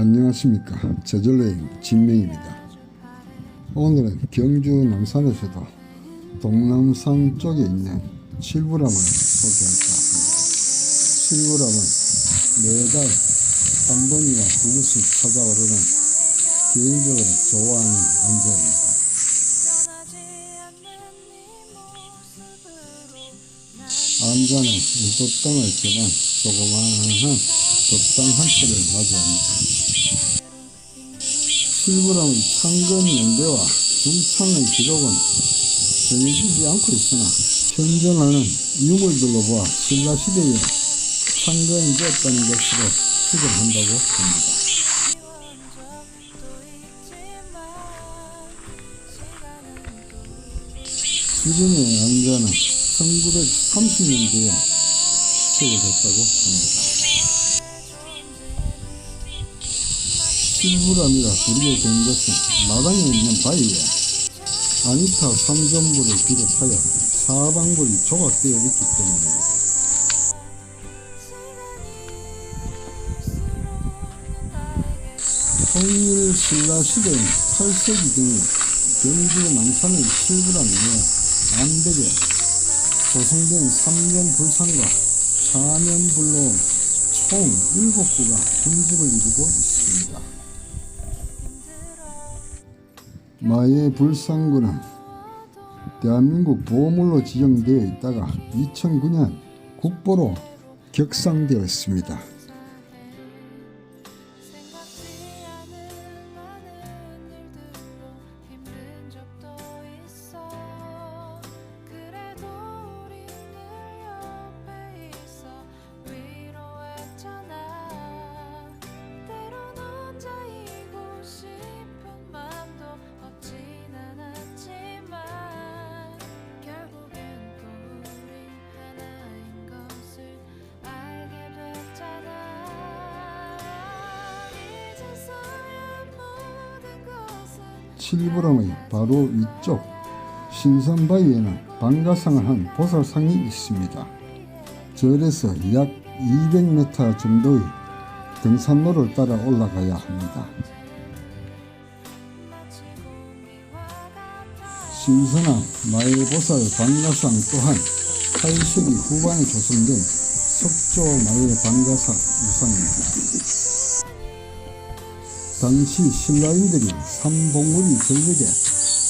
안녕하십니까. 저절로의 진명입니다. 오늘은 경주 남산에서도 동남산 쪽에 있는 칠부람을 소개할까 합니다. 칠부람은 매달 한 번이나 두 번씩 찾아오르는 개인적으로 좋아하는 안전입니다. 안전은 일도땅을 지난 조그마한 돛당 한 뜰을 마주합니다. 실부람의 창건 연대와 중창의 기록은 정해지지 않고 있으나 현존하는 유물들로 보아 신라시대에 창건이 되었다는 것으로 추정한다고 합니다. 지금의 안전은 1930년대에 세워졌다고 합니다. 실부람이라 부르게 된 것은 마당에 있는 바위에 아니타 3전부를 비롯하여 사방불이 조각되어 있기 때문입니다. 통일 신라 시대인 8세기 등에 경주 남산의 실부람이며 안백에 조성된 3년 불상과 4년 불로 총 7구가 군집을 이루고 있습니다. 마의 불상구는 대한민국 보물로 지정되어 있다가 2009년 국보로 격상되어 있습니다. 7부랑의 바로 위쪽 신선바위에는 방가상을 한 보살상이 있습니다. 절에서 약 200m 정도의 등산로를 따라 올라가야 합니다. 신선한 마을보살 방가상 또한 8세기 후반에 조성된 석조 마을 방가사 유상입니다. 당시 신라인들이 삼봉우리 절벽에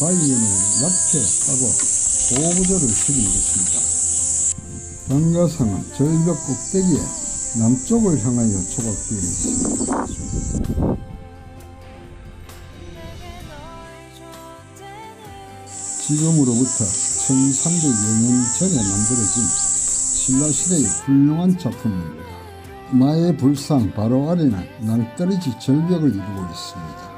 바위면을 약해 하고 보부절을 드린 것입니다. 방가상은 절벽 꼭대기에 남쪽을 향하여 조각되어 있습니다. 지금으로부터 1300여 년 전에 만들어진 신라시대의 훌륭한 작품입니다. 마의 불상 바로 아래는 낭떠러지 절벽을 이루고 있습니다.